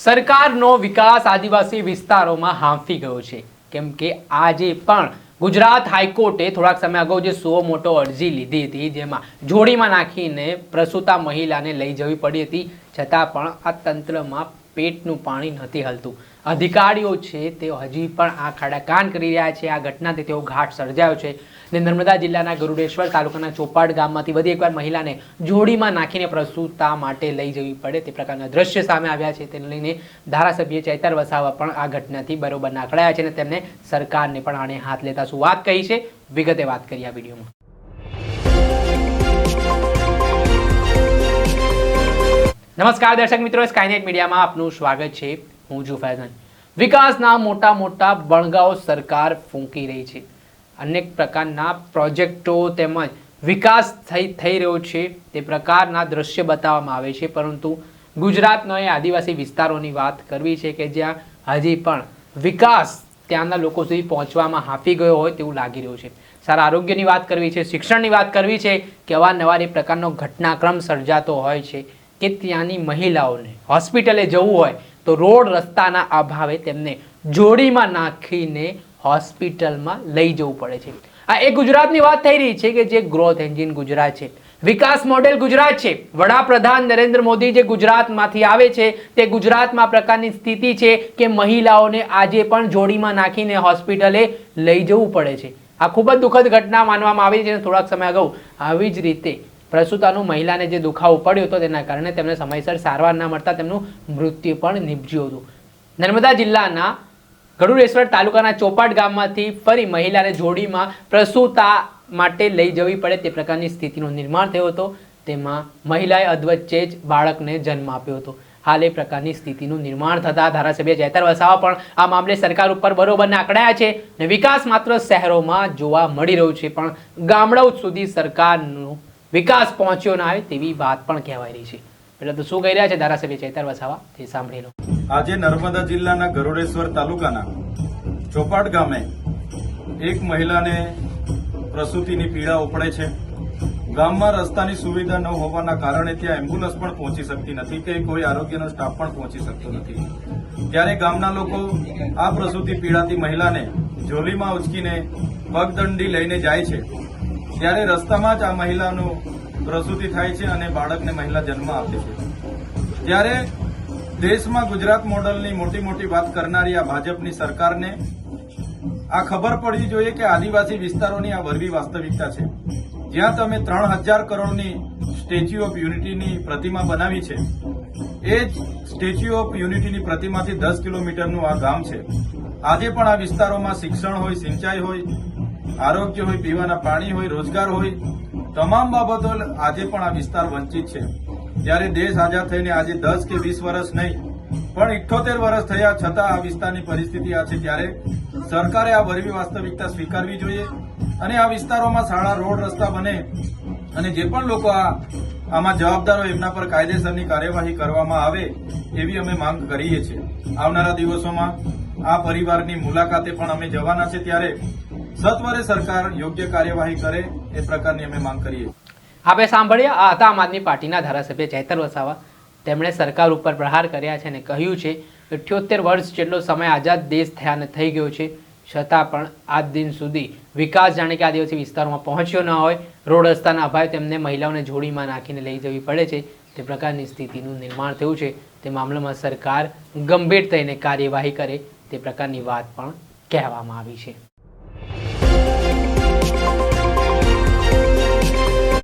સરકારનો વિકાસ આદિવાસી વિસ્તારોમાં હાંફી ગયો છે. કેમ કે આજે પણ ગુજરાત હાઈકોર્ટે થોડાક સમય અગાઉ જે સો મોટો અરજી લીધી હતી, જેમાં જોડીમાં નાખીને પ્રસૂતા મહિલાને લઈ જવી પડી હતી, છતાં પણ આ તંત્રમાં પેટનું પાણી નથી હલતું. અધિકારીઓ છે, તેઓ હજી પણ આ ખાડા કાન કરી રહ્યા છે. આ ઘટનાથી તેઓ ઘાટ સર્જાયો છે. ને નર્મદા જિલ્લાના ગરુડેશ્વર તાલુકાના ચોપાડ ગામમાંથી વધી એકવાર મહિલાને જોડીમાં નાખીને પ્રસૂતા માટે લઈ જવી પડે. તે પ્રકારના દ્રશ્ય સામે આવ્યા છે. તેને લઈને ધારાસભ્ય ચૈતર વસાવા પણ આ ઘટનાથી બરોબર નાખડાયા છે અને તેમને સરકારને પણ આને હાથ લેતા શું વાત કહી છે? વિગતે વાત કરી આ વિડીયોમાં. નમસ્કાર દર્શક મિત્રો સ્કાયનેટ મીડિયામાં આપનું સ્વાગત છે. હું છું ફૈઝન વિકાસના મોટા મોટા બણગાઓ સરકાર ફૂંકી રહી છે. અનેક પ્રકારના પ્રોજેક્ટો તેમજ વિકાસ થઈ થઈ રહ્યો છે. તે પ્રકારના દ્રશ્ય બતાવવામાં આવે છે. પરંતુ ગુજરાતનો એ આદિવાસી વિસ્તારોની વાત કરવી છે કે જ્યાં હજી પણ વિકાસ ત્યાંના લોકો સુધી પહોંચવામાં હાંફી ગયો હોય તેવું લાગી રહ્યું છે. સારા આરોગ્યની વાત કરવી છે, શિક્ષણની વાત કરવી છે કે અવારનવાર એ પ્રકારનો ઘટનાક્રમ સર્જાતો હોય છે. કે ત્યાંની મહિલાઓને હોસ્પિટલે જવું હોય તો રોડ રસ્તાના અભાવે તેમને જોડીમાં નાખીને હોસ્પિટલમાં લઈ જવું પડે છે. આ એ ગુજરાતની વાત થઈ રહી છે કે જે ગ્રોથ એન્જિન ગુજરાત છે. વિકાસ મોડેલ ગુજરાત છે. વડાપ્રધાન નરેન્દ્ર મોદી જે ગુજરાતમાંથી આવે છે, તે ગુજરાતમાં પ્રકારની સ્થિતિ છે કે મહિલાઓને આજે પણ જોડીમાં નાખીને હોસ્પિટલે લઈ જવું પડે છે. આ ખૂબ જ દુઃખદ ઘટના માનવામાં આવી છે થોડાક સમય અગાઉ આવી જ રીતે પ્રસૂતાનું મહિલાને જે દુખાવો પડ્યો હતો તેના કારણે તેમને સમયસર સારવાર ના મળતા તેમનું મૃત્યુ પણ નિપજ્યું હતું. નર્મદા જિલ્લાના ગરુડેશ્વર તાલુકાના ચોપાટ ગામમાંથી ફરી મહિલાને જોડીમાં પ્રસૂતા માટે લઈ જવી પડે તે પ્રકારની સ્થિતિનું નિર્માણ થયો હતો. તેમાં મહિલાએ અધવચ્ચે જ બાળકને જન્મ આપ્યો હતો. હાલ એ પ્રકારની સ્થિતિનું નિર્માણ થતા ધારાસભ્ય ચેતર વસાવા પણ આ મામલે સરકાર ઉપર બરોબર નાકડાયા છે અને વિકાસ માત્ર શહેરોમાં જોવા મળી રહ્યું છે, પણ ગામડાઓ સુધી સરકારનો વિકાસ પહોંચ્યો ના આવે તેવી વાત પણ કહેવાય રહી છે. એટલે તો શું કહી રહ્યા છે ધારાસભ્ય ચેતર વસાવા? તે સાંભળી લો. આજે નર્મદા જિલ્લાના ગરોડેશ્વર તાલુકાના ચોપાટ ગામે એક મહિલાને પ્રસૂતિની પીડા ઉપડે છે. ગામમાં રસ્તાની સુવિધા ન હોવાના કારણે ત્યાં એમ્બ્યુલન્સ પણ પહોંચી શકતી નથી કે કોઈ આરોગ્યનો સ્ટાફ પણ પહોંચી શકતો નથી. ત્યારે ગામના લોકો આ પ્રસૂતિ પીડાતી મહિલાને જોલીમાં ઉચકીને પગદંડી લઈને જાય છે. ત્યારે રસ્તામાં જ આ મહિલાનું પ્રસૂતિ થાય છે અને બાળકને મહિલા જન્મ આપે છે. ત્યારે દેશમાં ગુજરાત મોડલની મોટી મોટી વાત કરનારી આ ભાજપની સરકારને આ ખબર પડવી જોઈએ કે આદિવાસી વિસ્તારોની આ વરવી વાસ્તવિકતા છે. જ્યાં તમે ત્રણ હજાર કરોડની સ્ટેચ્યુ ઓફ યુનિટીની પ્રતિમા બનાવી છે, એ જ સ્ટેચ્યુ ઓફ યુનિટીની પ્રતિમાથી દસ કિલોમીટરનું આ ગામ છે. આજે પણ આ વિસ્તારોમાં શિક્ષણ હોય, સિંચાઈ હોય આરોગ્ય હોય, પીવાના પાણી હોય, રોજગાર હોય, તમામ બાબતો આજે પણ આ વિસ્તાર વંચિત છે. જ્યારે દેશ આઝાદ થઈને આજે દસ કે વીસ વર્ષ નહીં, પણ ઇઠ્ઠોતેર વર્ષ થયા છતાં આ વિસ્તારની પરિસ્થિતિ આ છે. ત્યારે સરકારે આ વરવી વાસ્તવિકતા સ્વીકારવી જોઈએ અને આ વિસ્તારોમાં શાળા, રોડ, રસ્તા બને અને જે પણ લોકો આ, આમાં જવાબદાર હોય એમના પર કાયદેસરની કાર્યવાહી કરવામાં આવે એવી અમે માંગ કરીએ છીએ. આવનારા દિવસોમાં આ પરિવારની મુલાકાતે પણ અમે જવાના છે. ત્યારે સત્વરે સરકાર યોગ્ય કાર્યવાહી કરે એ પ્રકારની અમે માંગ કરીએ આપણે સાંભળ્યા? આ હતા આમ આદમી પાર્ટીના ધારાસભ્ય ચૈતર વસાવા. તેમણે સરકાર ઉપર પ્રહાર કર્યા છે અને કહ્યું છે અઠ્યોતેર વર્ષ જેટલો સમય આઝાદ દેશ થયાને થઈ ગયો છે, છતાં પણ આજ દિન સુધી વિકાસ જાણે કે આદિવાસી વિસ્તારોમાં પહોંચ્યો ન હોય, રોડ રસ્તાના અભાવે તેમને મહિલાઓને જોડીમાં નાખીને લઈ જવી પડે છે. તે પ્રકારની સ્થિતિનું નિર્માણ થયું છે. તે મામલામાં સરકાર ગંભીર થઈને કાર્યવાહી કરે તે પ્રકારની વાત પણ કહેવામાં આવી છે.